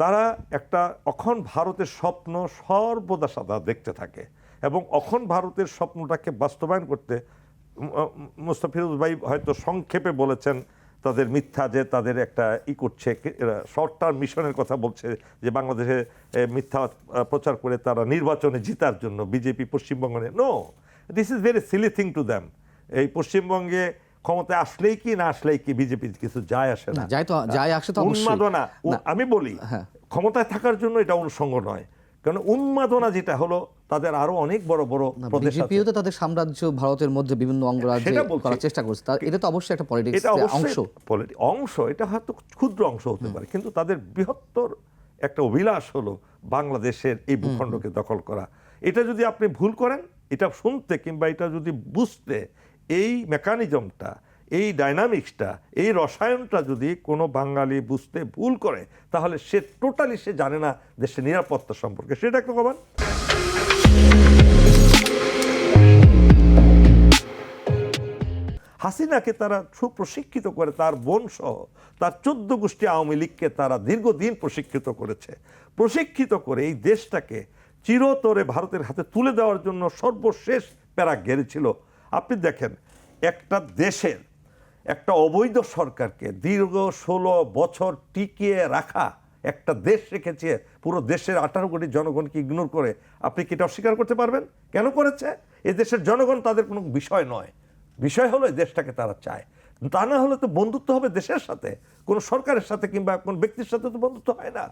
তারা একটা অখন ভারতের স্বপ্ন সর্বদা সাদা দেখতে থাকে এবং অখন ভারতের স্বপ্নটাকে বাস্তবায়ন করতে মুস্তাফিরুজ ভাই হয়তো সংক্ষেপে বলেছেন তাদের মিথ্যা যে তাদের একটা ই করছে শর্ট টার্ম মিশনের কথা বলছে যে বাংলাদেশে মিথ্যা প্রচার করে তারা নির্বাচনে জিতার জন্য বিজেপি পশ্চিমবঙ্গে no this is very silly thing to them এই পশ্চিমবঙ্গে ক্ষমতায় আসলেই কি না আসলেই কি বিজেপি কিছু যায় আসে না যায় তো- যায় আসে তো উন্মাদনা আমি বলি হ্যাঁ। ক্ষমতায় থাকার জন্য এটা অনুষঙ্গ নয়। কারণ উন্মাদনা যেটা হলো তাদের আরও অনেক বড় বড় প্রদেশ বিজেপিও তো তাদের সাম্রাজ্য ভারতের মধ্যে বিভিন্ন অঙ্গরাজ্যে করার চেষ্টা করছে। এটা তো অবশ্যই একটা পলিটিক্স অংশ। অংশ এটা হয়তো ক্ষুদ্র অংশ হতে পারে কিন্তু তাদের বৃহত্তর একটা অভিলাষ হলো বাংলাদেশের এই ভূখণ্ডকে দখল করা। এটা যদি আপনি ভুল করেন এটা শুনতে কিংবা এটা যদি বুঝতে এই মেকানিজমটা এই ডাইনামিক্সটা এই রসায়নটা যদি কোনো বাঙালি বুঝতে ভুল করে, তাহলে সে টোটালি সে জানে না দেশের নিরাপত্তা সম্পর্কে। সেটা একটু কমান। হাসিনাকে তারা সুপ্রশিক্ষিত করে, তার বোন সহ তার চোদ্দ গোষ্ঠী আওয়ামী লীগকে তারা দীর্ঘদিন প্রশিক্ষিত করেছে। প্রশিক্ষিত করে এই দেশটাকে চিরতরে ভারতের হাতে তুলে দেওয়ার জন্য সর্বশেষ প্যারা গেড়েছিল আপনি দেখেন, একটা দেশের, একটা অবৈধ সরকারকে দীর্ঘ ষোলো বছর টিকিয়ে রাখা একটা দেশ রেখেছে, পুরো দেশের আঠারো কোটি জনগণকে ইগনোর করে, আপনি কি এটা অস্বীকার করতে পারবেন? কেন করেছে? এ দেশের জনগণ তাদের কোনো বিষয় নয়। বিষয় হলো এই দেশটাকে তারা চায়। তা না হলে তো বন্ধুত্ব হবে দেশের সাথে। কোনো সরকারের সাথে কিংবা কোন ব্যক্তির সাথে তো বন্ধুত্ব হয় না।